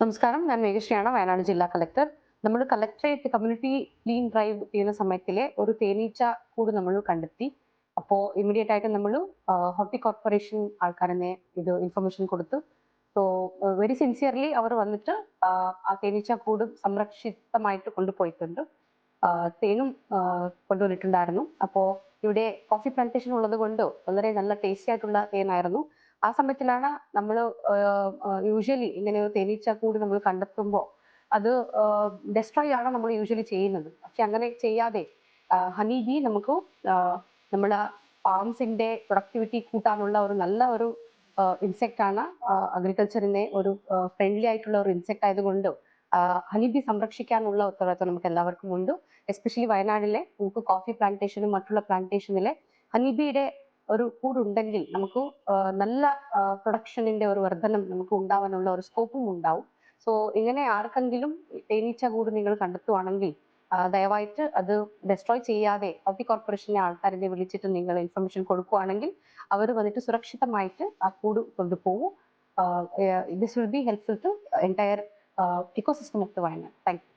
നമസ്കാരം. ഞാൻ മേഘശ്രീയാണ് വയനാട് ജില്ലാ കളക്ടർ. നമ്മൾ കളക്ടറേറ്റ് കമ്മ്യൂണിറ്റി ക്ലീൻ ഡ്രൈവ് ചെയ്യുന്ന സമയത്തിലെ ഒരു തേനീച്ച കൂട് നമ്മൾ കണ്ടെത്തി. അപ്പോൾ ഇമ്മീഡിയറ്റ് ആയിട്ട് നമ്മൾ ഹോർട്ടി കോർപ്പറേഷൻ ആൾക്കാരനെ ഇത് ഇൻഫർമേഷൻ കൊടുത്തു. സോ വെരി സിൻസിയർലി അവർ വന്നിട്ട് ആ, തേനീച്ച കൂട് സംരക്ഷിതമായിട്ട് കൊണ്ടുപോയിട്ടുണ്ട്. തേനും കൊണ്ടുവന്നിട്ടുണ്ടായിരുന്നു. അപ്പോൾ ഇവിടെ കോഫി പ്ലാന്റേഷൻ ഉള്ളത് കൊണ്ട് വളരെ നല്ല ടേസ്റ്റി ആയിട്ടുള്ള തേനായിരുന്നു. ആ സമയത്തിലാണ് നമ്മൾ യൂഷ്വലി ഇങ്ങനെ ഒരു തേനീച്ച കൂട് നമ്മൾ കണ്ടെത്തുമ്പോൾ അത് ഡെസ്ട്രോയ് ആണ് നമ്മൾ യൂഷ്വലി ചെയ്യുന്നത്. പക്ഷെ അങ്ങനെ ചെയ്യാതെ ഹണി ബി നമുക്ക് നമ്മൾ ഫാംസിന്റെ പ്രൊഡക്ടിവിറ്റി കൂട്ടാനുള്ള ഒരു നല്ല ഒരു ഇൻസെക്റ്റ് ആണ് അഗ്രികൾച്ചറിനെ ഒരു ഫ്രണ്ട്ലി ആയിട്ടുള്ള ഒരു ഇൻസെക്ട് ആയതുകൊണ്ട് ഹണി ബി സംരക്ഷിക്കാനുള്ള ഉത്തരവാദിത്വം നമുക്ക് എല്ലാവർക്കും ഉണ്ട്. എസ്പെഷ്യലി വയനാടിലെ നമുക്ക് കോഫി പ്ലാന്റേഷനും മറ്റുള്ള പ്ലാന്റേഷനിലെ ഹണിബിയുടെ ഒരു കൂടുണ്ടെങ്കിൽ നമുക്ക് നല്ല പ്രൊഡക്ഷനിന്റെ ഒരു വർധനം നമുക്ക് ഉണ്ടാവാനുള്ള ഒരു സ്കോപ്പും ഉണ്ടാവും. സോ ഇങ്ങനെ ആർക്കെങ്കിലും തേനീച്ച കൂട് നിങ്ങൾ കണ്ടെത്തുവാണെങ്കിൽ ദയവായിട്ട് അത് ഡെസ്ട്രോയ് ചെയ്യാതെ കോഫി കോർപ്പറേഷനെ ആൾക്കാരെ വിളിച്ചിട്ട് നിങ്ങൾ ഇൻഫർമേഷൻ കൊടുക്കുകയാണെങ്കിൽ അവർ വന്നിട്ട് സുരക്ഷിതമായിട്ട് ആ കൂട് കൊണ്ടുപോകും. This will be helpful to entire ecosystem of the Wayanad thank you